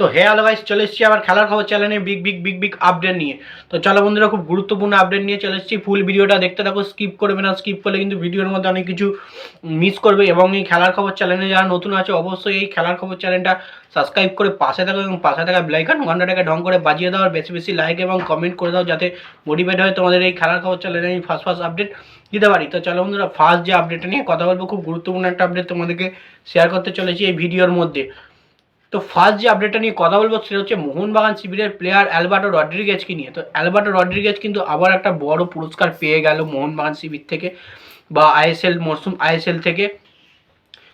তো হে হ্যালো চলে এসেছি আবার খেলার খবর চ্যানেলে big big big big update নিয়ে। তো চলো বন্ধুরা, খুব গুরুত্বপূর্ণ আপডেট নিয়ে চলে এসেছি। ফুল ভিডিওটা দেখতে থাকো স্কিপ করবে না স্কিপ করলে কিন্তু ভিডিওর মধ্যে অনেক কিছু মিস করবে। এবং এই খেলার খবর চ্যানেলে যারা নতুন আছে, অবশ্যই এই খেলার খবর চ্যানেলটা সাবস্ক্রাইব করে পাশে থাকো এবং পাশে থাকা ব্লাইকন ঘন্টাটাকে ঢং করে বাজিয়ে দাও। আর বেশি বেশি লাইক এবং কমেন্ট করে দাও যাতে মোটিভেট হয় তোমাদের এই খেলার খবর চ্যানেলে আমি ফার্স্ট ফার্স্ট আপডেট দিতে পারি। তো চলো বন্ধুরা ফার্স্ট যে আপডেটটা নিয়ে কথা বলব, খুব গুরুত্বপূর্ণ একটা আপডেট তোমাদেরকে শেয়ার করতে চলেছি এই ভিডিওর মধ্যে। তো ফার্স্ট যে আপডেটটা নিয়ে কথা বলব সেটা হচ্ছে মোহনবাগান শিবিরের প্লেয়ার অ্যালবার্টো রড্রিগেজকে নিয়ে। তো অ্যালবার্টো রড্রিগেজ কিন্তু আবার একটা বড় পুরস্কার পেয়ে গেল মোহনবাগান শিবির থেকে বা আইএসএল, মরসুম আইএসএল থেকে।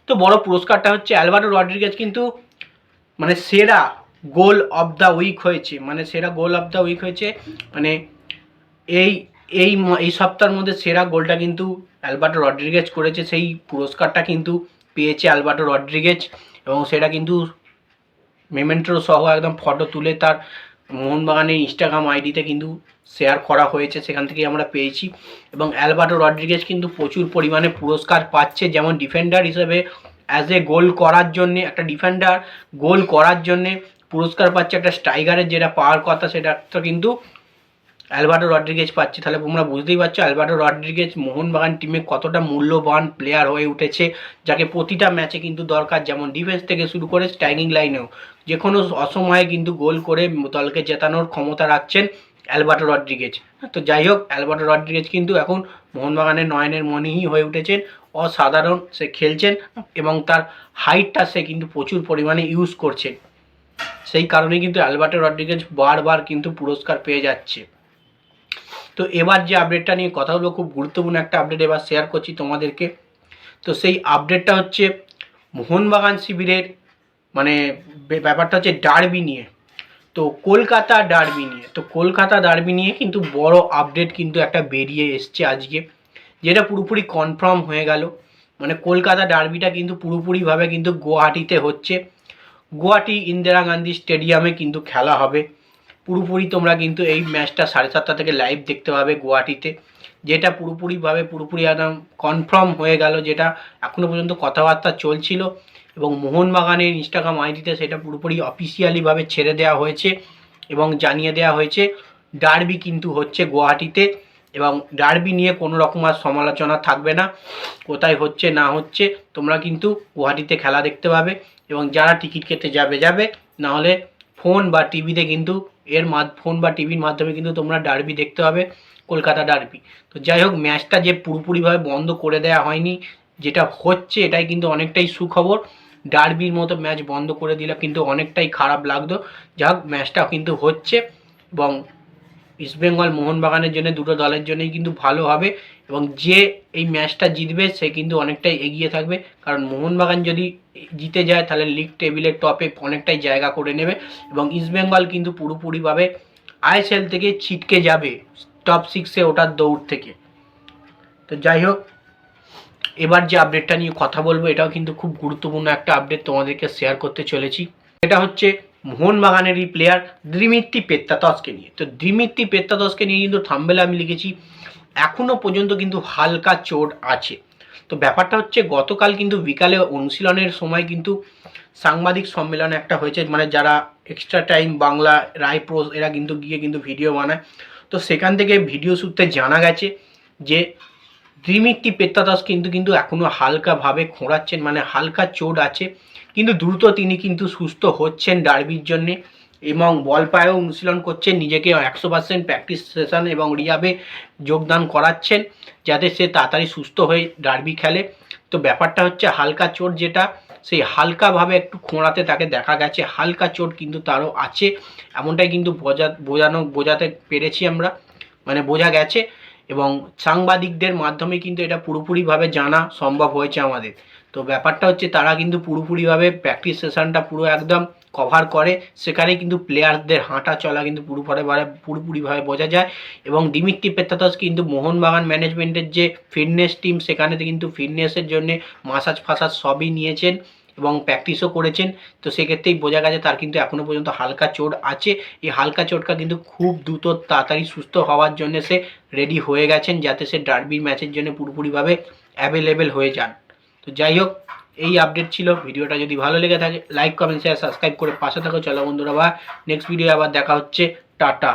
তো বড় পুরস্কারটা হচ্ছে অ্যালবার্টো রড্রিগেজ কিন্তু মানে সেরা গোল অফ দ্য উইক হয়েছে। মানে সেরা গোল অফ দ্য উইক হয়েছে। মানে এই এই এই সপ্তাহের মধ্যে সেরা গোলটা কিন্তু অ্যালবার্টো রড্রিগেজ করেছে। সেই পুরস্কারটা কিন্তু পেয়েছে অ্যালবার্টো রড্রিগেজ এবং সেটা কিন্তু মেমেন্টো সহ একদম ফটো তুলে তার মোহনবাগানের ইনস্টাগ্রাম আইডিতে কিন্তু শেয়ার করা হয়েছে, সেখান থেকে আমরা পেয়েছি। এবং অ্যালবার্টো রড্রিগেজ কিন্তু প্রচুর পরিমাণে পুরস্কার পাচ্ছে, যেমন ডিফেন্ডার হিসেবে অ্যাজ এ গোল করার জন্যে, একটা ডিফেন্ডার গোল করার জন্যে পুরস্কার পাচ্ছে একটা স্ট্রাইকারের যেটা পাওয়ার কথা, সেটা কিন্তু অ্যালবার্টো রড্রিগেজ পাচ্ছে। তাহলে তোমরা বুঝতেই পারছ, অ্যালবার্টো রড্রিগেজ মোহনবাগান টিমে কতটা মূল্যবান প্লেয়ার হয়ে উঠেছে, যাকে প্রতিটা ম্যাচে কিন্তু দরকার, যেমন ডিফেন্স থেকে শুরু করে স্ট্রাইকিং লাইনেও যে কোনো অসময়ে কিন্তু গোল করে দলকে জেতানোর ক্ষমতা রাখছেন অ্যালবার্টো রড্রিগেজ। তো যাই হোক, অ্যালবার্টো রড্রিগেজ কিন্তু এখন মোহনবাগানের নয়নের মনিই হয়ে উঠেছেন, অসাধারণ সে খেলছেন এবং তার হাইটটা সে কিন্তু প্রচুর পরিমাণে ইউজ করছেন সেই কারণে কিন্তু অ্যালবার্টো রড্রিগেজ বারবার কিন্তু পুরস্কার পেয়ে যাচ্ছে। তো এবার যে আপডেটটা নিয়ে কথা বলব, খুব গুরুত্বপূর্ণ একটা আপডেট এবার শেয়ার করছি তোমাদেরকে। তো সেই আপডেটটা হচ্ছে মোহনবাগান শিবিরের মানে ব্যাপারটা হচ্ছে ডার্বি নিয়ে। তো কলকাতা ডার্বি নিয়ে। তো কলকাতা ডার্বি নিয়ে কিন্তু বড় আপডেট কিন্তু একটা বেরিয়ে এসছে আজকে। যেটা পুরোপুরি কনফার্ম হয়ে গেল। মানে কলকাতা ডার্বিটা কিন্তু পুরোপুরিভাবে কিন্তু গুয়াহাটিতে হচ্ছে। গুয়াহাটি ইন্দিরা গান্ধী স্টেডিয়ামে কিন্তু খেলা হবে। পুরোপুরি তোমরা কিন্তু এই ম্যাচটা সাড়ে সাতটা থেকে লাইভ দেখতে পাবে গুয়াহাটিতে। যেটা পুরোপুরিভাবে পুরোপুরি একদম কনফার্ম হয়ে গেল, যেটা এখনও পর্যন্ত কথাবার্তা চলছিল এবং মোহনবাগানের ইনস্টাগ্রাম আইডিতে সেটা পুরোপুরি অফিসিয়ালিভাবে ছেড়ে দেওয়া হয়েছে এবং জানিয়ে দেওয়া হয়েছে ডার্বি কিন্তু হচ্ছে গুয়াহাটিতে এবং ডার্বি নিয়ে কোনো রকম আর সমালোচনা থাকবে না, কোথায় হচ্ছে না হচ্ছে তোমরা কিন্তু গুয়াহাটিতে খেলা দেখতে পাবে এবং যারা টিকিট কেটে যাবে যাবে, নাহলে ফোন বা টিভিতে কিন্তু এর ফোন বা টিভির মাধ্যমে কিন্তু তোমরা ডার্বি দেখতে হবে কলকাতা ডার্বি তো যাই হোক ম্যাচটা যে পুরোপুরিভাবে বন্ধ করে দেওয়া হয়নি, যেটা হচ্ছে এটাই কিন্তু অনেকটাই সুখবর। ডার্বির মতো ম্যাচ বন্ধ করে দিলে কিন্তু অনেকটাই খারাপ লাগতো। যাই হোক ম্যাচটা কিন্তু হচ্ছে এবং ইস্টবেঙ্গল মোহনবাগানের জন্য, দুটো দলের জন্যই কিন্তু ভালো হবে এবং যে এই ম্যাচটা জিতবে, সে কিন্তু অনেকটাই এগিয়ে থাকবে। কারণ মোহনবাগান যদি জিতে যায়, তাহলে লিগ টেবিলের টপে অনেকটাই জায়গা করে নেবে এবং ইস্টবেঙ্গল কিন্তু পুরোপুরিভাবে আইএসএল থেকে ছিটকে যাবে টপ সিক্সে ওটার দৌড় থেকে। তো যাই হোক, এবার যে আপডেটটা নিয়ে কথা বলব, এটাও কিন্তু খুব গুরুত্বপূর্ণ একটা আপডেট তোমাদেরকে শেয়ার করতে চলেছি। এটা হচ্ছে মোহনবাগানেরই প্লেয়ার দ্রিমিত্তি পেত্তাতসকে নিয়ে। তো দ্রিমিত্তি পেত্তাতসকে নিয়ে কিন্তু থাম্বেলে আমি লিখেছি এখনও পর্যন্ত কিন্তু হালকা চোট আছে। তো ব্যাপারটা হচ্ছে গতকাল কিন্তু বিকালে অনুশীলনের সময় কিন্তু সাংবাদিক সম্মেলন একটা হয়েছে মানে যারা এক্সট্রা টাইম বাংলা, রায় প্রোস এরা কিন্তু গিয়ে কিন্তু ভিডিও বানায়। তো সেখান থেকে ভিডিও সূত্রে জানা গেছে যে দ্রিমিত্তি পেত্তাদাস কিন্তু কিন্তু এখনও হালকাভাবে খোঁড়াচ্ছেন মানে হালকা চোট আছে। কিন্তু দ্রুত তিনি কিন্তু সুস্থ হচ্ছেন ডার্বির জন্যে এবং বল পায়েও অনুশীলন করছেন, নিজেকে একশো পার্সেন্ট প্র্যাকটিস সেশন এবং রিয়াবে যোগদান করাচ্ছেন যাতে সে তাড়াতাড়ি সুস্থ হয়ে ডার্বি খেলে। তো ব্যাপারটা হচ্ছে হালকা চোট যেটা, সেই হালকাভাবে একটু খোঁড়াতে তাকে দেখা গেছে, হালকা চোট কিন্তু তারও আছে। এমনটাই কিন্তু বোঝা, বোঝানো, বোঝাতে পেরেছি আমরা মানে বোঝা গেছে। এবং সাংবাদিকদের মাধ্যমে কিন্তু এটা পুরোপুরিভাবে জানা সম্ভব হয়েছে আমাদের। তো ব্যাপারটা হচ্ছে তারা কিন্তু পুরোপুরিভাবে প্র্যাকটিস সেশনটা পুরো একদম কভার করে। সেখানে কিন্তু প্লেয়ারদের হাঁটা চলা কিন্তু পুরোপুরিভাবে পুরোপুরিভাবে বোঝা যায়। এবং ডিমিত্রি পেত্তাতস কিন্তু মোহনবাগান ম্যানেজমেন্টের যে ফিটনেস টিম সেখানে কিন্তু ফিটনেসের জন্য মাসাজ ফাসাজ সবই নিয়েছেন। এবং প্র্যাকটিসও করেছেন। তো সেক্ষেত্রেই বোঝা গেছে তার কিন্তু এখনও পর্যন্ত হালকা চোট আছে। এই হালকা চোটটা কিন্তু খুব দ্রুত তাড়াতাড়ি সুস্থ হওয়ার জন্য সে রেডি হয়ে গেছেন যাতে সে ডার্বি ম্যাচের জন্য পুরোপুরিভাবে অ্যাভেলেবেল হয়ে যান। তো যাই হোক, এই আপডেট ছিল। ভিডিওটা যদি ভালো লেগে থাকে লাইক কমেন্ট শেয়ার সাবস্ক্রাইব করে পাশে থাকো। চলো বন্ধুরা, বা নেক্সট ভিডিও আবার দেখা হচ্ছে। টাটা।